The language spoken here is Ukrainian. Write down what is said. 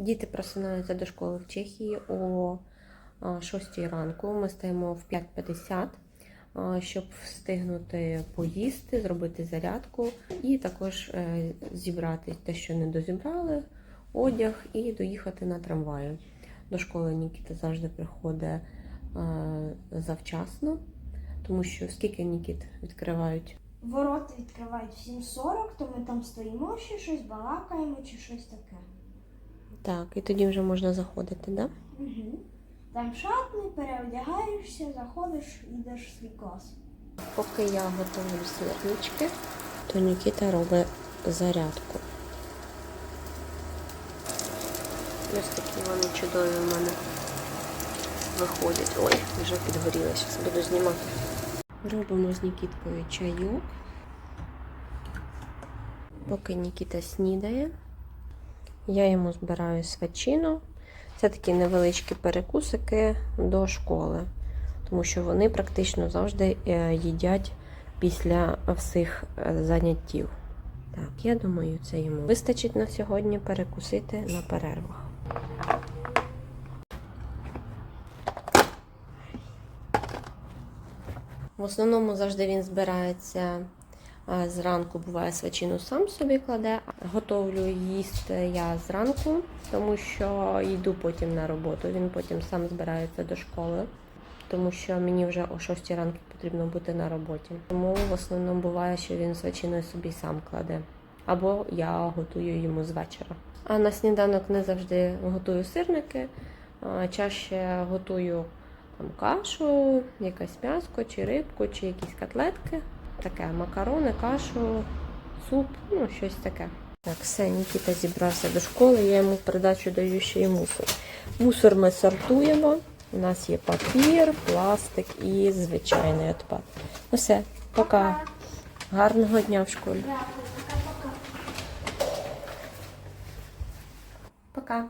Діти просинаються до школи в Чехії о 6 ранку. Ми стаємо в 5.50, а, щоб встигнути поїсти, зробити зарядку і також е, зібрати те, що не дозібрали, одяг і доїхати на трамваї. До школи Нікіта завжди приходить е, завчасно, тому що скільки Нікіт відкривають Ворота відкривають в 7.40, то ми там стоїмо ще щось, балакаємо чи щось таке. Так, і тоді вже можна заходити, да? Угу. Там шатний, переодягаєшся, заходиш, йдеш в свій клас. Поки я готую сирнички, то Нікіта робить зарядку. Ось такі вони чудові в мене виходять. Ой, вже підгоріла, зараз буду знімати. Робимо з Нікіткою чайок. Поки Нікіта снідає, я йому збираю свечину. Це такі невеличкі перекусики до школи тому що вони практично завжди е, їдять після всіх е, заняттів. Так, я думаю, це йому вистачить на сьогодні перекусити на перервах. В основному завжди він збирається зранку, буває свечину сам собі кладе. Готовлю їсти я зранку, тому що йду потім на роботу. Він потім сам збирається до школи тому що мені вже о 6 ранку потрібно бути на роботі. Тому в основному буває, що він свечиною собі сам кладе. Або я готую йому з вечора. А на сніданок не завжди готую сирники, чаще готую там кашу, якась м'яско, чи рибку, чи якісь котлетки. Таке макарони, кашу, суп, ну щось таке. Так, все, Нікіта зібрався до школи, я йому передачу даю ще й мусор. Мусор ми сортуємо. У нас є папір, пластик і звичайний відпад. Ну все, пока. Гарного дня в школі. Пока.